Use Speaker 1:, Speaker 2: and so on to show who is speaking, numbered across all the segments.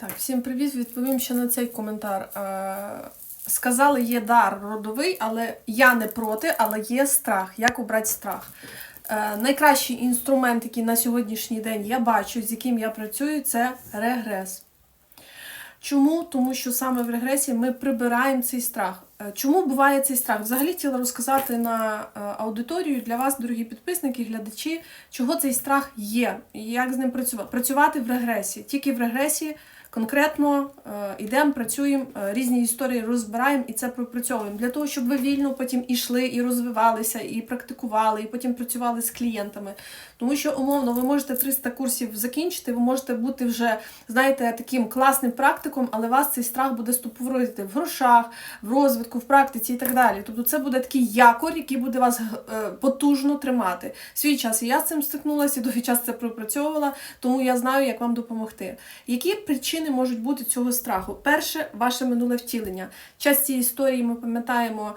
Speaker 1: Так, всім привіт. Відповім ще на цей коментар. Е, сказали, є дар родовий, але я не проти, але є страх. Як обрати страх? Е, найкращий інструмент, який на сьогоднішній день я бачу, з яким я працюю, це регрес. Чому? Тому що саме в регресії ми прибираємо цей страх. Е, Чому буває цей страх? Взагалі хотіла розказати на аудиторію для вас, дорогі підписники, глядачі, чого цей страх є і як з ним працювати. Працювати в регресії. Тільки в регресії конкретно е, йдемо, працюємо, е, різні історії розбираємо і це пропрацьовуємо. Для того, щоб ви вільно потім ішли і розвивалися, і практикували, і потім працювали з клієнтами. Тому що, умовно, ви можете 300 курсів закінчити, ви можете бути вже, знаєте, таким класним практиком, але вас цей страх буде стопорити в грошах, в розвитку, в практиці і так далі. Тобто це буде такий якор, який буде вас е, потужно тримати. Свій час і я з цим стикнулася, і довгий час це пропрацьовувала, тому я знаю, як вам допомогти. Які причини можуть бути цього страху? Перше, ваше минуле втілення. Часті історії ми пам'ятаємо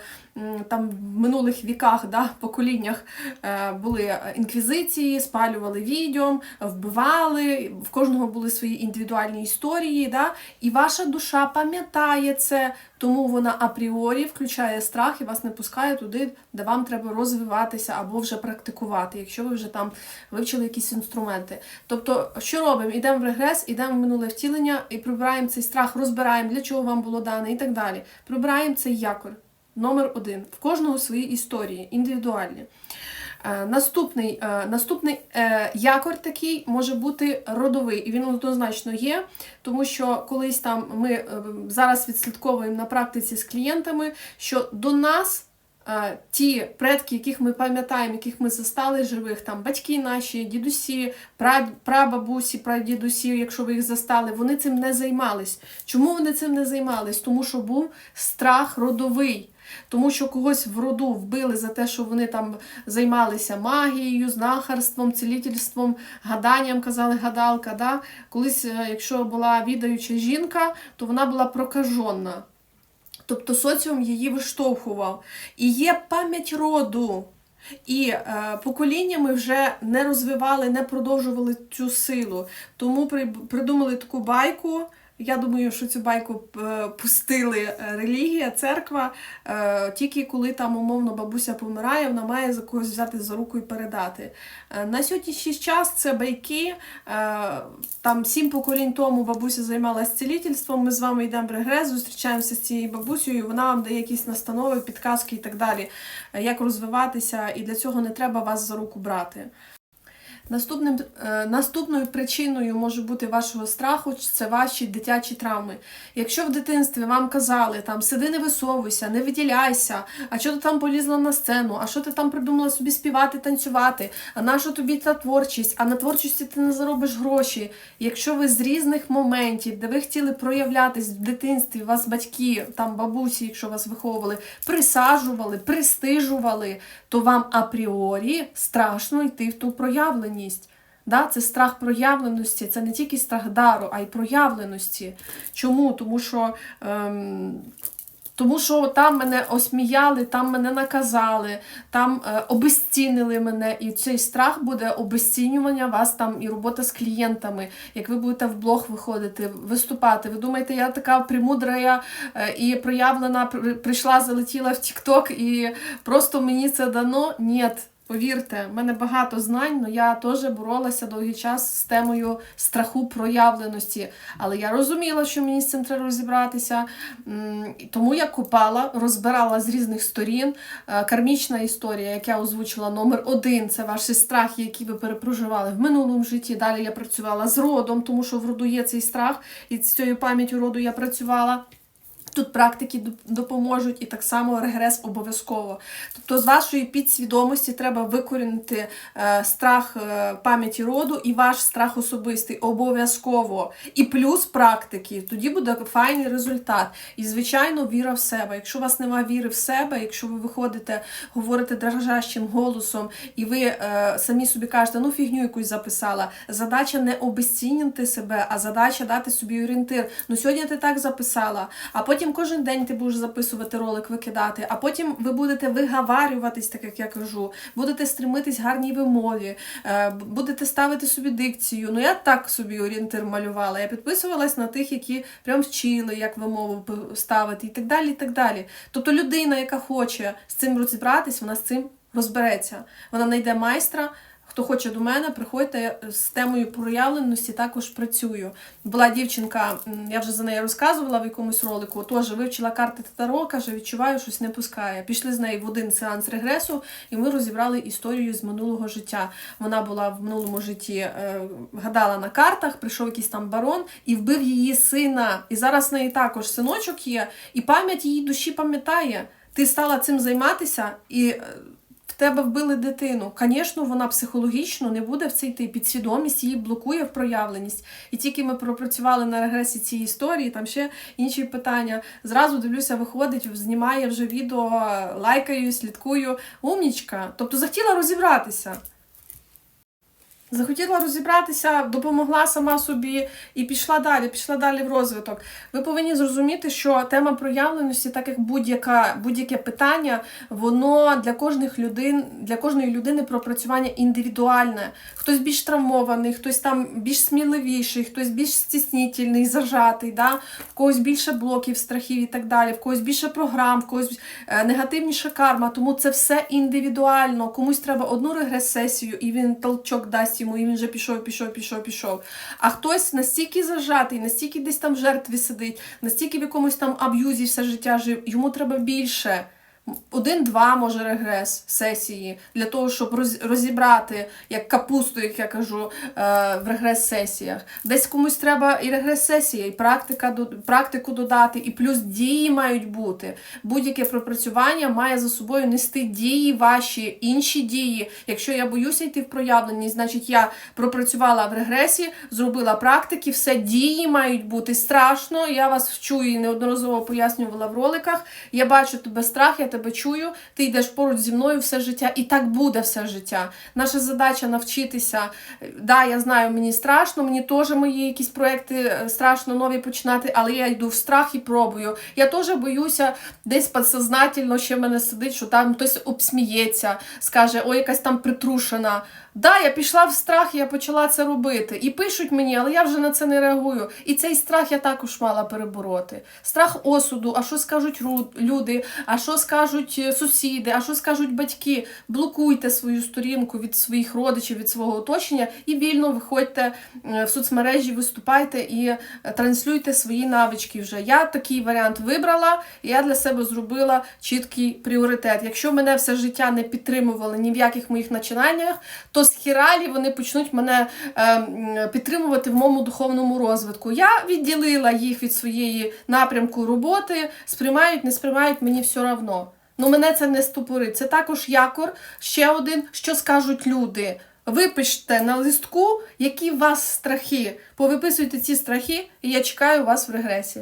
Speaker 1: там в минулих віках, да, поколіннях е, були інквізиції, спалювали відьом, вбивали, в кожного були свої індивідуальні історії. Да, і ваша душа пам'ятає це, тому вона апріорі включає страх і вас не пускає туди, де вам треба розвиватися або вже практикувати, якщо ви вже там вивчили якісь інструменти. Тобто, що робимо? Йдемо в регрес, йдемо в минуле втілення і прибираємо цей страх, розбираємо, для чого вам було дане і так далі. Прибираємо цей якор. Номер один. В кожного свої історії, індивідуальні. Е, Наступний, е, наступний е, якор такий може бути родовий, і він однозначно є, тому що колись там ми зараз відслідковуємо на практиці з клієнтами, що до нас ті предки, яких ми пам'ятаємо, яких ми застали живих, там батьки наші, дідусі, пра- прабабусі, прадідусі, якщо ви їх застали, вони цим не займались. Чому вони цим не займались? Тому що був страх родовий. Тому що когось в роду вбили за те, що вони там займалися магією, знахарством, цілительством, гаданням, казали гадалка. Да? Колись, е, якщо була відаюча жінка, то вона була прокажена. Тобто соціум її виштовхував. І є пам'ять роду. І е, поколіннями вже не розвивали, не продовжували цю силу. Тому при, придумали таку байку. Я думаю, що цю байку е, пустили е, релігія, церква. Е, тільки коли там умовно бабуся помирає, вона має за когось взяти за руку і передати. На сьогоднішній час це байки. Там сім поколінь тому бабуся займалася цілительством. Ми з вами йдемо в регрес, зустрічаємося з цією бабусею, вона вам дає якісь настанови, підказки і так далі, як розвиватися, і для цього не треба вас за руку брати. Наступним, е, наступною причиною може бути вашого страху це ваші дитячі травми. Якщо в дитинстві вам казали, там сиди, не висовуйся, не виділяйся, а що ти там полізла на сцену, а що ти там придумала собі співати, танцювати, а на що тобі та творчість, а на творчості ти не заробиш гроші. Якщо ви з різних моментів, де ви хотіли проявлятись в дитинстві, вас батьки, там бабусі, якщо вас виховували, присаджували, пристижували, то вам апріорі страшно йти в ту проявленість. Да, це страх проявленості, це не тільки страх дару, а й проявленості. Чому? Тому що, ем, тому що там мене осміяли, там мене наказали, там е, обезцінили мене, і цей страх буде обезцінювання вас там і робота з клієнтами. Як ви будете в блог виходити, виступати. Ви думаєте, я така премудра я, е, і проявлена, прийшла, залетіла в TikTok і просто мені це дано? Ні. Повірте, в мене багато знань, але я теж боролася довгий час з темою страху проявленості. Але я розуміла, що мені з цим треба розібратися. Тому я купала, розбирала з різних сторін. Е, Кармічна історія, як я озвучила, номер один це ваші страхи, які ви перепроживали в минулому житті. Далі я працювала з родом, тому що в роду є цей страх, і з цією пам'яттю роду я працювала. Тут практики допоможуть і так само регрес обов'язково. Тобто з вашої підсвідомості треба викорінити е, страх е, пам'яті роду і ваш страх особистий обов'язково. І плюс практики. Тоді буде файний результат. І, звичайно, віра в себе. Якщо у вас немає віри в себе, якщо ви виходите, говорите дрожащим голосом, і ви е, самі собі кажете, ну фігню якусь записала. Задача не обезцінити себе, а задача дати собі орієнтир. Ну сьогодні ти так записала, а потім потім кожен день ти будеш записувати ролик, викидати, а потім ви будете виговарюватись, так як я кажу, будете стремитись гарній вимові, е, будете ставити собі дикцію. Ну я так собі орієнтир малювала. Я підписувалась на тих, які прям вчили, як вимову ставити, і так далі. і так далі. Тобто людина, яка хоче з цим розібратись, вона з цим розбереться. Вона знайде майстра. Хто хоче до мене, приходьте з темою проявленості, також працюю. Була дівчинка, я вже за нею розказувала в якомусь ролику, теж вивчила карти Таро, каже, відчуваю, щось не пускає. Пішли з нею в один сеанс регресу, і ми розібрали історію з минулого життя. Вона була в минулому житті, е, гадала на картах, прийшов якийсь там барон і вбив її сина. І зараз в неї також синочок є, і пам'ять її душі пам'ятає. Ти стала цим займатися і. Тебе вбили дитину. Звісно, вона психологічно не буде в цей йти. Підсвідомість її блокує в проявленість. І тільки ми пропрацювали на регресі цієї історії, там ще інші питання. Зразу дивлюся, виходить, знімає вже відео, лайкаю, слідкую. Умнічка. Тобто захотіла розібратися. Захотіла розібратися, допомогла сама собі і пішла далі, пішла далі в розвиток. Ви повинні зрозуміти, що тема проявленості, так як будь-яке питання, воно для кожних людей, для кожної людини пропрацювання індивідуальне. Хтось більш травмований, хтось там більш сміливіший, хтось більш стіснительний, зажатий, да? в когось більше блоків, страхів і так далі, в когось більше програм, в когось е, негативніша карма. Тому це все індивідуально. Комусь треба одну регрес-сесію, і він толчок дасть йому, і він вже пішов, пішов, пішов, пішов. А хтось настільки зажатий, настільки десь там в жертві сидить, настільки в якомусь там аб'юзі все життя жив, йому треба більше. Один-два, може, регрес сесії для того, щоб розібрати як капусту, як я кажу, е, в регрес-сесіях. Десь комусь треба і регрес-сесія, і практика, практику додати, і плюс дії мають бути. Будь-яке пропрацювання має за собою нести дії ваші, інші дії. Якщо я боюся йти в проявленість, значить я пропрацювала в регресі, зробила практики, все дії мають бути страшно. Я вас вчу і неодноразово пояснювала в роликах. Я бачу тебе страх, я тебе чую, ти йдеш поруч зі мною все життя, і так буде все життя. Наша задача навчитися. Да, я знаю, мені страшно, мені теж мої якісь проекти е, страшно нові починати, але я йду в страх і пробую. Я теж боюся, десь підсознательно ще в мене сидить, що там хтось обсміється, скаже, ой, якась там притрушена. Да, я пішла в страх, я почала це робити. І пишуть мені, але я вже на це не реагую. І цей страх я також мала перебороти. Страх осуду, а що скажуть люди, а що скажуть е, сусіди, а що скажуть батьки. Блокуйте свою сторінку від своїх родичів, від свого оточення і вільно виходьте е, в соцмережі, виступайте і е, транслюйте свої навички вже. Я такий варіант вибрала, я для себе зробила чіткий пріоритет. Якщо мене все життя не підтримували ні в яких моїх начинаннях, то з хіралі вони почнуть мене підтримувати в моєму духовному розвитку. Я відділила їх від своєї напрямку роботи, сприймають, не сприймають, мені все одно. Ну, мене це не ступорить. Це також якор. Ще один, що скажуть люди. Випиште на листку, які у вас страхи. Повиписуйте ці страхи, і я чекаю вас в регресі.